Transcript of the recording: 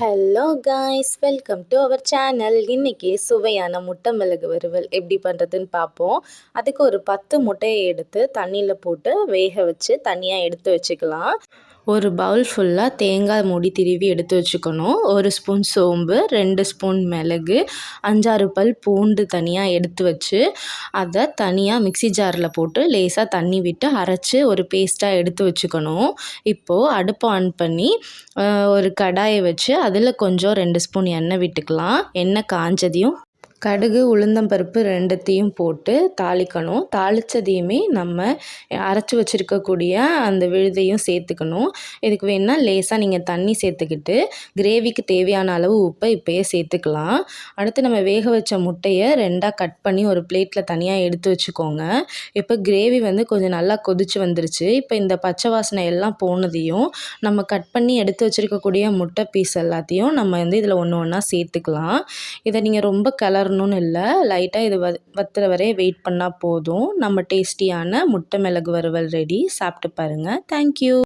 Hello guys welcome to our channel இன்றைக்கி சுவையான முட்டை மிளகு வறுவல். எப்படி பண்ணுறதுன்னு பார்ப்போம். அதுக்கு ஒரு பத்து முட்டையை எடுத்து தண்ணியில் போட்டு வேக வச்சு தனியாக எடுத்து வச்சுக்கலாம். ஒரு பவுல் ஃபுல்லாக தேங்காய் மூடி திருவி எடுத்து வச்சுக்கணும். ஒரு ஸ்பூன் சோம்பு ரெண்டு ஸ்பூன் மிளகு அஞ்சாறு பல் பூண்டு தனியாக எடுத்து வச்சு அதை தனியாக மிக்சி ஜாரில் போட்டு லேசாக தண்ணி விட்டு அரைச்சி ஒரு பேஸ்ட்டாக எடுத்து வச்சுக்கணும். இப்போது அடுப்பு ஆன் பண்ணி ஒரு கடாயை வச்சு அதில் கொஞ்சம் ரெண்டு ஸ்பூன் எண்ணெய் விட்டுக்கலாம். எண்ணெய் காஞ்சதையும் கடுகு உளுந்தம்பருப்பு ரெண்டுத்தையும் போட்டு தாளிக்கணும். தாளித்ததையுமே நம்ம அரைச்சி வச்சுருக்கக்கூடிய அந்த விழுதையும் சேர்த்துக்கணும். இதுக்கு வேணால் லேசாக நீங்கள் தண்ணி சேர்த்துக்கிட்டு கிரேவிக்கு தேவையான அளவு உப்பை இப்போயே சேர்த்துக்கலாம். அடுத்து நம்ம வேக வச்ச முட்டையை ரெண்டாக கட் பண்ணி ஒரு பிளேட்டில் தனியாக எடுத்து வச்சுக்கோங்க. இப்போ கிரேவி வந்து கொஞ்சம் நல்லா கொதிச்சு வந்துருச்சு. இப்போ இந்த பச்சை வாசனை எல்லாம் போனதையும் நம்ம கட் பண்ணி எடுத்து வச்சுருக்கக்கூடிய முட்டை பீஸ் எல்லாத்தையும் நம்ம வந்து இதில் ஒன்று ஒன்றா சேர்த்துக்கலாம். இதை நீங்கள் ரொம்ப கலர் வரணும்னு இல்லை. லைட்டாக இது வ வத்துற வரைய வெயிட் பண்ணால் போதும். நம்ம டேஸ்டியான முட்டை மிளகு வறுவல் ரெடி சாப்பிட்டு பாருங்கள் தேங்க்யூ